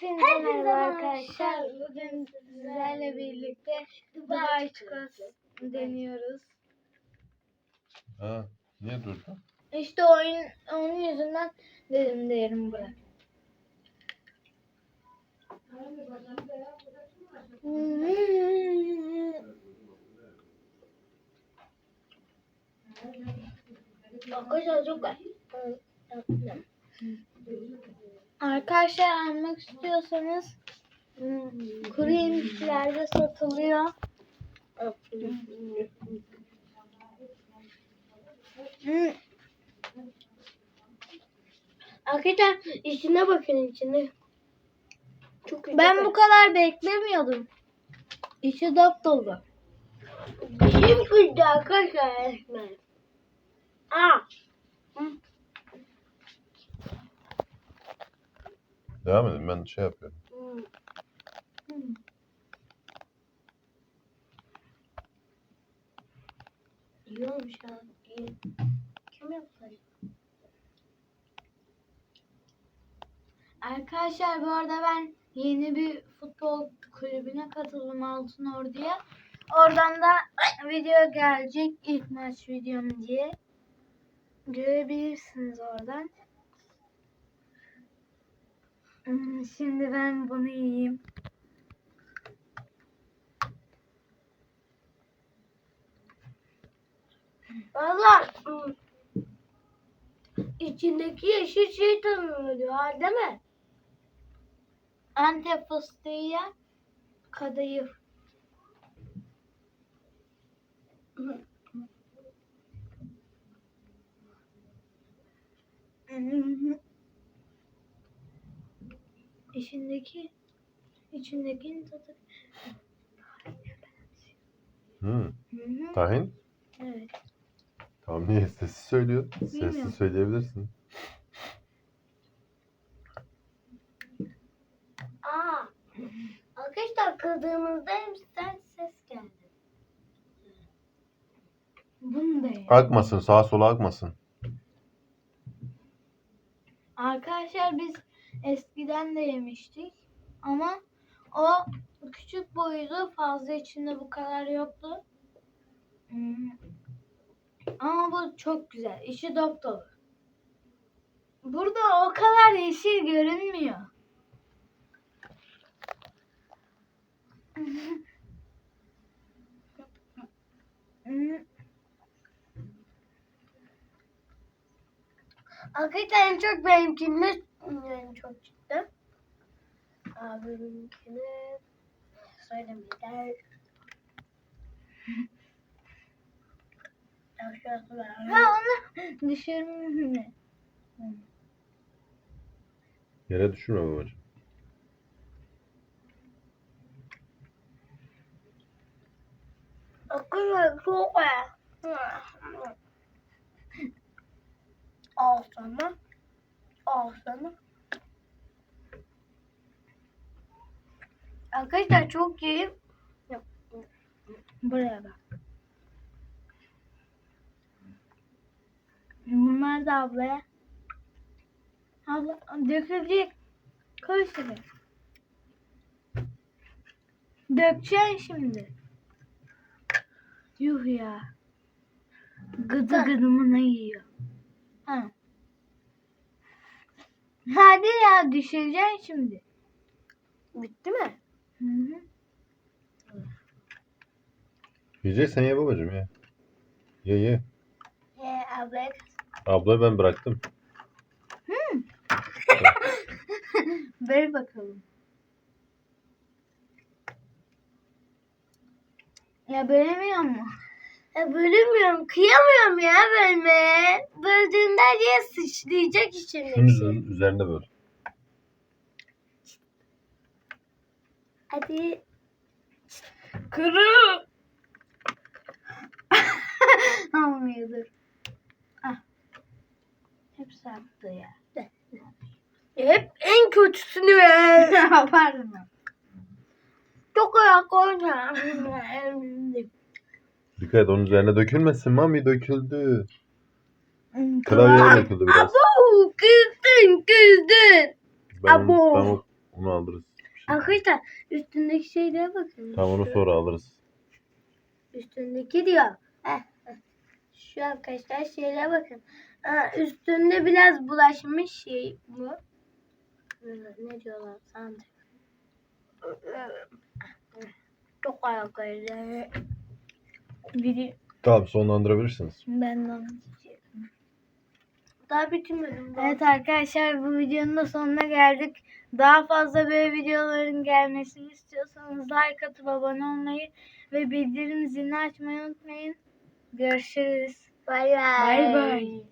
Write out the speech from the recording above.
Hepinize Hepinize merhaba arkadaşlar. Bugün sizlerle birlikte Dubai çikolatası deniyoruz. Ha, niye durdun? İşte oyun onun yüzünden dedim değerim bırak. Arkadaşlar çok Arkadaşlar almak istiyorsanız hmm, kuru yemişçilerde satılıyor. Hmm, Arkadaşlar içine bakın içine. Çok güzel. Ben bu kadar beklemiyordum. İçi dop dolu. Dişim kırdı arkadaşlar resmen. Aa. Devam edin ben şey yapıyorum. İyi. Kim yaptı? Arkadaşlar bu arada ben yeni bir futbol kulübüne katıldım Altın Ordu'ya. Oradan da video gelecek ilk maç videom diye. Görebilirsiniz oradan. Şimdi ben bunu yiyeyim. Valla hmm, içindeki yeşil şey tanınıyor değil mi? Antep fıstığıyla kadayıf. İçindeki içindekinin tadı. Hı. Hı hı, Tahin? Evet. Tamam niye sessiz söylüyor? Bilmiyorum. Sessiz söyleyebilirsin. Aa. Arkadaşlar kırdığımızda hepsinden ses geldi. Bunu da. Akmasın sağa sola akmasın. Arkadaşlar biz eskiden de yemiştik ama o küçük boyuydu fazla içinde bu kadar yoktu. Hmm. Ama bu çok güzel. İçi dop dolu. Burada o kadar yeşil görünmüyor. Hmm. Arkadaşlar en çok benimkini en çok çıktı. Abiminkini var. Ha onu düşürme. Yere düşürme babacığım. Arkadaşlar çok. Al sana. Al sana. Arkadaşlar çok iyi. Buraya bak. Bunlar da ablaya. Abla dökülecek. Koy şuraya. Dökeceksin şimdi. Yuh ya. Gıdı gıdımına yiyor. Ha. Hadi ya düşüreceksin şimdi. Bitti mi? Hı hı. Yiyeceksen ye babacığım ye. Ye ye. Ee, abla. Ablayı ben bıraktım. Ver bakalım. Ya bölemiyor mu? Ya bölemiyorum. Kıyamıyorum ya bölmeye. Böldüğümde diye sıçrayacak içindeki şey. Şunun üzerinde böyle. Hadi. Kuru. Olmuyor dur. Ah. Hepsi attı ya. Hep en kötüsünü ver. Pardon. Çok ayak. Dikkat et onun üzerine dökülmesin. Mami döküldü. Klavyeye döküldü biraz. Abo kızdın kızdın. Ben onu, Abo. ben o Onu alırız. Arkadaşlar üstündeki şeylere bakın. Tamam onu sonra alırız. Üstündeki diyor. Heh, heh. Şu arkadaşlar şeylere bakın. Aa, üstünde biraz bulaşmış şey bu. Ee, Ne diyorlar sandık. Çok ayakları. Biri Tamam sonlandırabilirsiniz. ben de Daha bitirmedim. daha. Evet arkadaşlar bu videonun da sonuna geldik. Daha fazla böyle videoların gelmesini istiyorsanız like atıp abone olmayı ve bildirim zilini açmayı unutmayın. Görüşürüz. Bay bay. Bay bay.